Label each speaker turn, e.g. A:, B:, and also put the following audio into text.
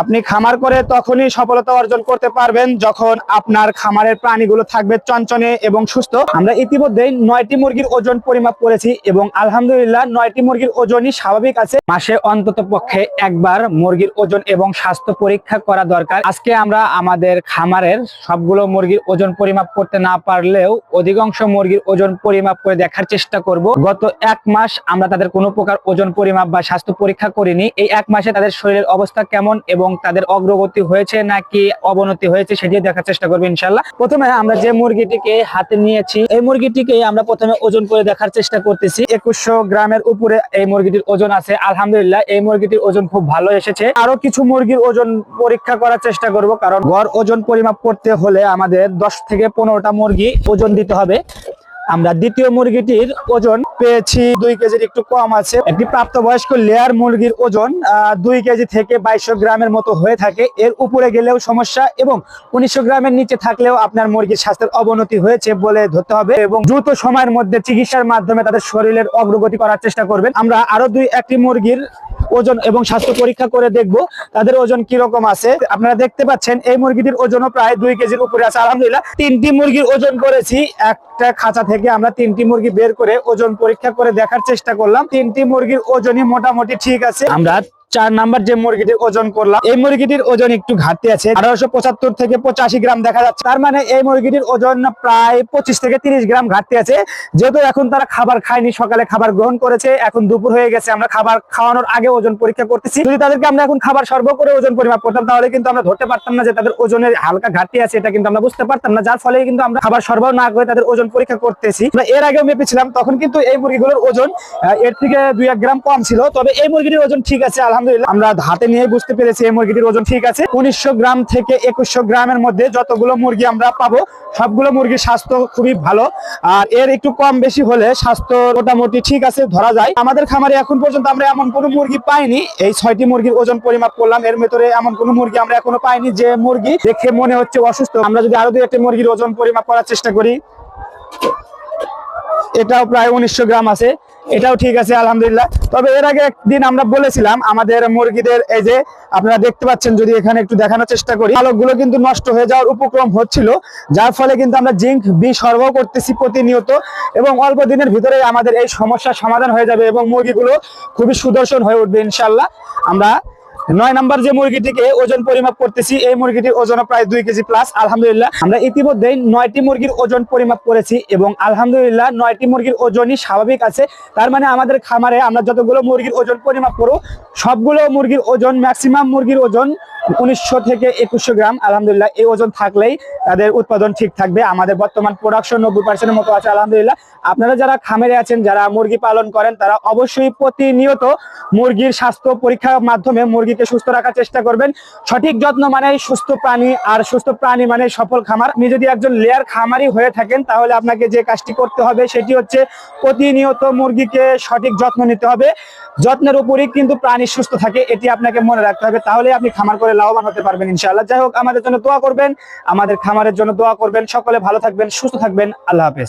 A: আপনি খামার করে তখনই সফলতা অর্জন করতে পারবেন যখন আপনার খামারের প্রাণীগুলো থাকবে চঞ্চনে এবং সুস্থ। আমরা ইতিমধ্যেই নয়টি মুরগির ওজন পরিমাপ করেছি এবং আলহামদুলিল্লাহ নয়টি মুরগির ওজনই স্বাভাবিক আছে। মাসে অন্তত পক্ষে একবার মুরগির ওজন এবং স্বাস্থ্য পরীক্ষা করা দরকার। আজকে আমরা আমাদের খামারের সবগুলো মুরগির ওজন পরিমাপ করতে না পারলেও অধিকাংশ মুরগির ওজন পরিমাপ করে দেখার চেষ্টা করব। গত এক মাস আমরা তাদের কোনো প্রকার ওজন পরিমাপ বা স্বাস্থ্য পরীক্ষা করিনি। এই এক মাসে তাদের শরীরের অবস্থা কেমন এবং তাদের অগ্রগতি হয়েছে নাকি অবনতি হয়েছে সেটি দেখার চেষ্টা করব ইনশাল্লাহ প্রথমে আমরা যে মুরগিটিকে হাতে নিয়েছি, এই মুরগিটিকে আমরা প্রথমে ওজন করে দেখার চেষ্টা করতেছি। একুশশো গ্রামের উপরে এই মুরগিটির ওজন আছে, আলহামদুলিল্লাহ এই মুরগিটির ওজন খুব ভালো এসেছে। আরও কিছু মুরগির ওজন পরীক্ষা করার চেষ্টা করব, কারণ গড় ওজন পরিমাপ করতে হলে আমাদের দশ থেকে পনেরোটা মুরগি ওজন দিতে হবে। আমরা দ্বিতীয় মুরগিটির ওজন পেয়েছি দুই কেজির একটু কম আছে। একটি প্রাপ্তবয়স্ক লেয়ার মুরগির ওজন দুই কেজি থেকে বাইশশো গ্রামের মতো হয়ে থাকে। এর উপরে গেলেও সমস্যা এবং উনিশশো গ্রামের নিচে থাকলেও আপনার মুরগির স্বাস্থ্যের অবনতি হয়েছে বলে ধরতে হবে এবং দ্রুত সময়ের মধ্যে চিকিৎসার মাধ্যমে তাদের শরীরের অগ্রগতি করার চেষ্টা করবেন। আমরা আরও দুই একটি মুরগির ওজন এবং স্বাস্থ্য পরীক্ষা করে দেখব তাদের ওজন কি রকম আছে। আপনারা দেখতে পাচ্ছেন, এই মুরগিটির ওজনও প্রায় দুই কেজির উপরে আছে। আলহামদুলিল্লাহ, তিনটি মুরগির ওজন করেছি। একটা খাঁচা থেকে আমরা তিনটি মুরগি বের করে ওজন পরীক্ষা করে দেখার চেষ্টা করলাম। তিনটি মুরগির ওজনই মোটামুটি ঠিক আছে। আমরা চার নাম্বার যে মুরগিটির ওজন করলাম, এই মুরগিটির ওজন একটু ঘাটতি আছে। আঠারোশো পঁচাত্তর থেকে পঁচাশি গ্রাম দেখা যাচ্ছে। তার মানে এই মুরগিটির ওজন প্রায় পঁচিশ থেকে তিরিশ গ্রাম ঘাটতি আছে। যেহেতু এখন তারা খাবার খায়নি, সকালে খাবার গ্রহণ করেছে, এখন দুপুর হয়ে গেছে, আমরা খাবার খাওয়ানোর আগে ওজন পরীক্ষা করতেছি। যদি তাদেরকে আমরা এখন খাবার সর্ব করে ওজন পরিমাপ করতাম, তাহলে কিন্তু আমরা ধরতে পারতাম না যে তাদের ওজনের হালকা ঘাটতি আছে, এটা কিন্তু আমরা বুঝতে পারতাম না। যার ফলে কিন্তু আমরা খাবার সরবরাহ না করে তাদের ওজন পরীক্ষা করতেছি। আমরা এর আগেও মেপেছিলাম, তখন কিন্তু এই মুরগিগুলোর ওজন এর থেকে দুই এক গ্রাম কম ছিল। তবে এই মুরগিটির ওজন ঠিক আছে আলহামদুলিল্লাহ, আমরা হাতে নিয়ে বুঝতে পেরেছি এই মুরগিটির ওজন ঠিক আছে। উনিশশো গ্রাম থেকে একুশশো গ্রামের মধ্যে যতগুলো মুরগি আমরা পাবো, সবগুলো মুরগির স্বাস্থ্য খুবই ভালো। আর এর একটু কম বেশি হলে স্বাস্থ্য মোটামুটি ঠিক আছে ধরা যায়। আমাদের খামারে এখন পর্যন্ত আমরা এমন কোনো মুরগি পাইনি। এই ছয়টি মুরগির ওজন পরিমাপ করলাম, এর ভেতরে এমন কোনো মুরগি আমরা এখনও পাইনি যে মুরগি দেখে মনে হচ্ছে অসুস্থ। আমরা যদি আরও দুই একটি মুরগির ওজন পরিমাপ করার চেষ্টা করি এটাও প্রায় উনিশশো গ্রাম আছে। এটাও ঠিক আছে, আলহামদুলিল্লাহ। তবে এর আগে একদিন আমরা বলেছিলাম, আমাদের মুরগিদের এই যে, আপনারা দেখতে পাচ্ছেন, যদি এখানে একটু দেখানোর চেষ্টা করি, আলোকগুলো কিন্তু নষ্ট হয়ে যাওয়ার উপক্রম হচ্ছিল, যার ফলে কিন্তু আমরা জিঙ্ক বি সরবরাহ করতেছি প্রতিনিয়ত এবং অল্প দিনের ভিতরে আমাদের এই সমস্যার সমাধান হয়ে যাবে এবং মুরগিগুলো খুবই সুদর্শন হয়ে উঠবে ইনশাল্লাহ আমরা নয় নাম্বার যে মুরগিটিকে ওজন পরিমাপ করতেছি, এই মুরগিটির ওজন প্রায় দুই কেজি প্লাস আলহামদুলিল্লাহ। আমরা ইতিমধ্যে নয়টি মুরগির ওজন পরিমাপ করেছি এবং আলহামদুলিল্লাহ নয়টি মুরগির ওজনই স্বাভাবিক আছে। তার মানে আমাদের খামারে আমরা যতগুলো মুরগির ওজন পরিমাপ করব, সবগুলো মুরগির ওজন ম্যাক্সিমাম মুরগির ওজন উনিশশো থেকে একুশশো গ্রাম, আলহামদুলিল্লাহ, এই ওজন থাকলেই তাদের উৎপাদন ঠিক থাকবে। আমাদের বর্তমান প্রোডাকশন নব্বই পার্সেন্টের মতো আছে, আলহামদুলিল্লাহ। আপনারা যারা খামারে আছেন, যারা মুরগি পালন করেন, তারা অবশ্যই প্রতিনিয়ত মুরগির স্বাস্থ্য পরীক্ষার মাধ্যমে মুরগিকে সুস্থ রাখার চেষ্টা করবেন। সঠিক যত্ন মানে সুস্থ প্রাণী, আর সুস্থ প্রাণী মানে সফল খামার। আপনি যদি একজন লেয়ার খামারি হয়ে থাকেন, তাহলে আপনাকে যে কাজটি করতে হবে, সেটি হচ্ছে প্রতিনিয়ত মুরগিকে সঠিক যত্ন নিতে হবে। যত্নের উপরই কিন্তু প্রাণী সুস্থ থাকে, এটি আপনাকে মনে রাখতে হবে। তাহলে আপনি খামার করে লাভবান হতে পারবেন ইনশাল্লাহ যাই হোক, আমাদের জন্য দোয়া করবেন, আমাদের খামারের জন্য দোয়া করবেন। সকলে ভালো থাকবেন, সুস্থ থাকবেন। আল্লাহ হাফেজ।